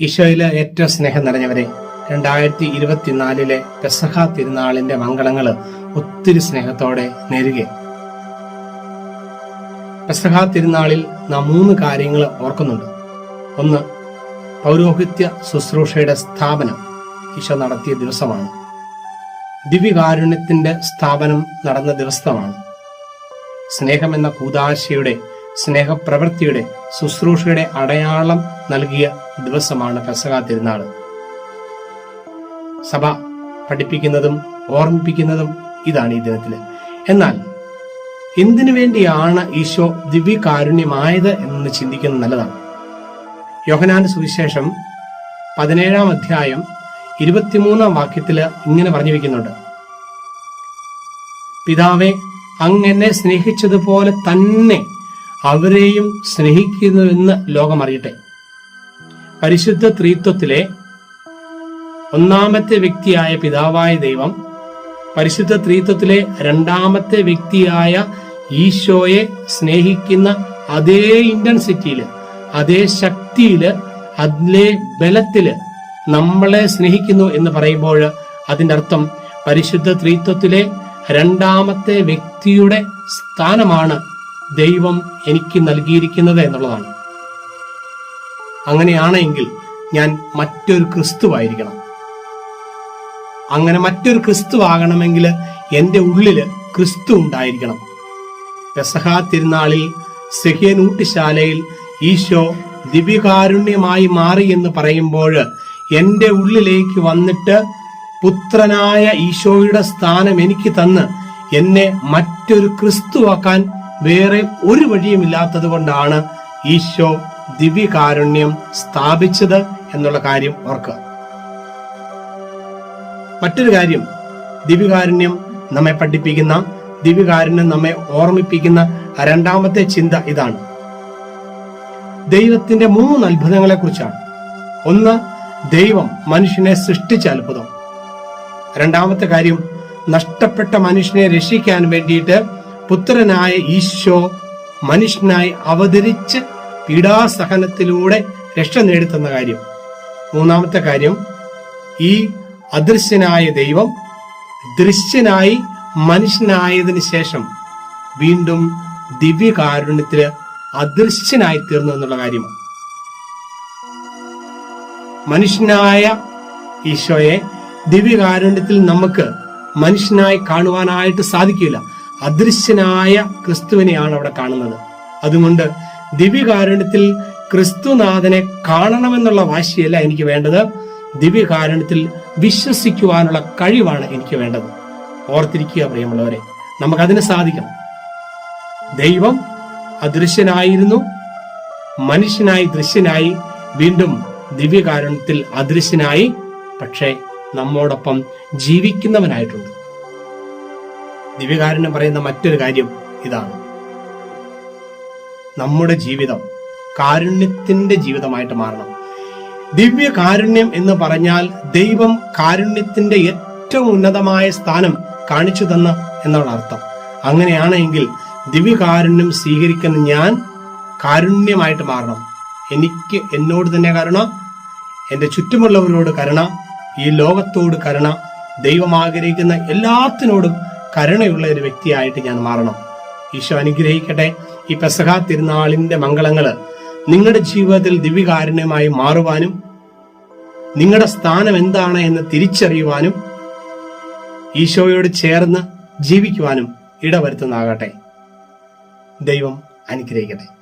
ഈശോയിലെ ഏറ്റവും സ്നേഹം നിറഞ്ഞവരെ രണ്ടായിരത്തി ഇരുപത്തിനാലിലെ പെസഹ തിരുനാളിന്റെ മംഗളങ്ങൾ ഒത്തിരി സ്നേഹത്തോടെ നേരുക. പെസഹ തിരുനാളിൽ നാം മൂന്ന് കാര്യങ്ങൾ ഓർക്കുന്നുണ്ട്. ഒന്ന് പൗരോഹിത്യ ശുശ്രൂഷയുടെ സ്ഥാപനം ഈശോ നടത്തിയ ദിവസമാണ്. ദിവ്യകാരുണ്യത്തിന്റെ സ്ഥാപനം നടന്ന ദിവസമാണ്. സ്നേഹമെന്ന കൂതാശയുടെ സ്നേഹപ്രവൃത്തിയുടെ ശുശ്രൂഷയുടെ അടയാളം നൽകിയ ദിവസമാണ് പെസക തിരുനാൾ. സഭ പഠിപ്പിക്കുന്നതും ഓർമ്മിപ്പിക്കുന്നതും ഇതാണ് ഈ ദിനത്തിൽ. എന്നാൽ എന്തിനു വേണ്ടിയാണ് ഈശോ ദിവ്യകാരുണ്യമായത് എന്ന് ചിന്തിക്കുന്നത് നല്ലതാണ്. യോഹനാന്റെ സുവിശേഷം പതിനേഴാം അധ്യായം ഇരുപത്തിമൂന്നാം വാക്യത്തിൽ ഇങ്ങനെ പറഞ്ഞു വെക്കുന്നുണ്ട് പിതാവെ അങ്ങനെ സ്നേഹിച്ചതുപോലെ തന്നെ അവരെയും സ്നേഹിക്കുന്നുവെന്ന് ലോകം അറിയട്ടെ പരിശുദ്ധ ത്രീത്വത്തിലെ ഒന്നാമത്തെ വ്യക്തിയായ പിതാവായ ദൈവം പരിശുദ്ധ ത്രീത്വത്തിലെ രണ്ടാമത്തെ വ്യക്തിയായ ഈശോയെ സ്നേഹിക്കുന്ന അതേ ഇന്റൻസിറ്റിയിൽ അതേ ശക്തിയിൽ അതിലെ ബലത്തിൽ നമ്മളെ സ്നേഹിക്കുന്നു എന്ന് പറയുമ്പോൾ അതിന്റെ അർത്ഥം പരിശുദ്ധ ത്രീത്വത്തിലെ രണ്ടാമത്തെ വ്യക്തിയുടെ സ്ഥാനമാണ് ദൈവം എനിക്ക് നൽകിയിരിക്കുന്നത് എന്നുള്ളതാണ്. അങ്ങനെയാണെങ്കിൽ ഞാൻ മറ്റൊരു ക്രിസ്തുവായിരിക്കണം. അങ്ങനെ മറ്റൊരു ക്രിസ്തു ആകണമെങ്കിൽ എന്റെ ഉള്ളിൽ ക്രിസ്തു ഉണ്ടായിരിക്കണം. പെസഹ തിരുനാളിൽ സെഹ്യനൂട്ടിശാലയിൽ ഈശോ ദിവ്യകാരുണ്യമായി മാറി എന്ന് പറയുമ്പോൾ എന്റെ ഉള്ളിലേക്ക് വന്നിട്ട് പുത്രനായ ഈശോയുടെ സ്ഥാനം എനിക്ക് തന്ന് എന്നെ മറ്റൊരു ക്രിസ്തുവാക്കാൻ വേറെ ഒരു വഴിയുമില്ലാത്തത് കൊണ്ടാണ് ഈശോ ദിവ്യകാരുണ്യം സ്ഥാപിച്ചത് എന്നുള്ള കാര്യം ഓർക്കുക. മറ്റൊരു കാര്യം ദിവ്യകാരുണ്യം നമ്മെ പഠിപ്പിക്കുന്ന ദിവ്യകാരുണ്യം നമ്മെ ഓർമ്മിപ്പിക്കുന്ന രണ്ടാമത്തെ ചിന്ത ഇതാണ്. ദൈവത്തിന്റെ മൂന്ന് അത്ഭുതങ്ങളെ കുറിച്ചാണ് ഒന്ന് ദൈവം മനുഷ്യനെ സൃഷ്ടിച്ച അത്ഭുതം. രണ്ടാമത്തെ കാര്യം നഷ്ടപ്പെട്ട മനുഷ്യനെ രക്ഷിക്കാൻ വേണ്ടിയിട്ട് പുത്രനായ ഈശോ മനുഷ്യനായി അവതരിച്ച് പീഡാസഹനത്തിലൂടെ രക്ഷ നേടിത്തന്ന കാര്യം. മൂന്നാമത്തെ കാര്യം ഈ അദൃശ്യനായ ദൈവം ദൃശ്യനായി മനുഷ്യനായതിനു ശേഷം വീണ്ടും ദിവ്യകാരുണ്യത്തിൽ അദൃശ്യനായി തീർന്നു എന്നുള്ള കാര്യമാണ് മനുഷ്യനായ ഈശോയെ ദിവ്യകാരുണ്യത്തിൽ നമുക്ക് മനുഷ്യനായി കാണുവാനായിട്ട് സാധിക്കില്ല. അദൃശ്യനായ ക്രിസ്തുവിനെയാണ് അവിടെ കാണുന്നത്. അതുകൊണ്ട് ദിവ്യകാരുണ്യത്തിൽ ക്രിസ്തുനാഥനെ കാണണമെന്നുള്ള വാശിയല്ല എനിക്ക് വേണ്ടത്. ദിവ്യകാരുണ്യത്തിൽ വിശ്വസിക്കുവാനുള്ള കഴിവാണ് എനിക്ക് വേണ്ടത്. ഓർത്തിരിക്കുക പ്രിയമുള്ളവരെ നമുക്കതിന് സാധിക്കണം. ദൈവം അദൃശ്യനായിരുന്നു മനുഷ്യനായി ദൃശ്യനായി വീണ്ടും ദിവ്യകാരുണ്യത്തിൽ അദൃശ്യനായി പക്ഷേ നമ്മോടൊപ്പം ജീവിക്കുന്നവനായിട്ടുണ്ട്. ദിവ്യകാരുണ്യം പറയുന്ന മറ്റൊരു കാര്യം ഇതാണ്. നമ്മുടെ ജീവിതം കാരുണ്യത്തിന്റെ ജീവിതമായിട്ട് മാറണം. ദിവ്യ കാരുണ്യം എന്ന് പറഞ്ഞാൽ ദൈവം കാരുണ്യത്തിന്റെ ഏറ്റവും ഉന്നതമായ സ്ഥാനം കാണിച്ചു തന്ന എന്നാണ് അർത്ഥം. അങ്ങനെയാണെങ്കിൽ ദിവ്യകാരുണ്യം സ്വീകരിക്കുന്ന ഞാൻ കാരുണ്യമായിട്ട് മാറണം. എനിക്ക് എന്നോട് തന്നെ കരുണ എന്റെ ചുറ്റുമുള്ളവരോട് കരുണ ഈ ലോകത്തോട് കരുണ ദൈവം ആഗ്രഹിക്കുന്ന എല്ലാത്തിനോടും കരുണയുള്ള ഒരു വ്യക്തിയായിട്ട് ഞാൻ മാറണം. ഈശോ അനുഗ്രഹിക്കട്ടെ. ഈ പെസഹ തിരുനാളിന്റെ മംഗളങ്ങൾ നിങ്ങളുടെ ജീവിതത്തിൽ ദിവ്യകാരുണ്യമായി മാറുവാനും നിങ്ങളുടെ സ്ഥാനം എന്താണ് എന്ന് തിരിച്ചറിയുവാനും ഈശോയോട് ചേർന്ന് ജീവിക്കുവാനും ഇടവരുത്തുന്നതാകട്ടെ. ദൈവം അനുഗ്രഹിക്കട്ടെ.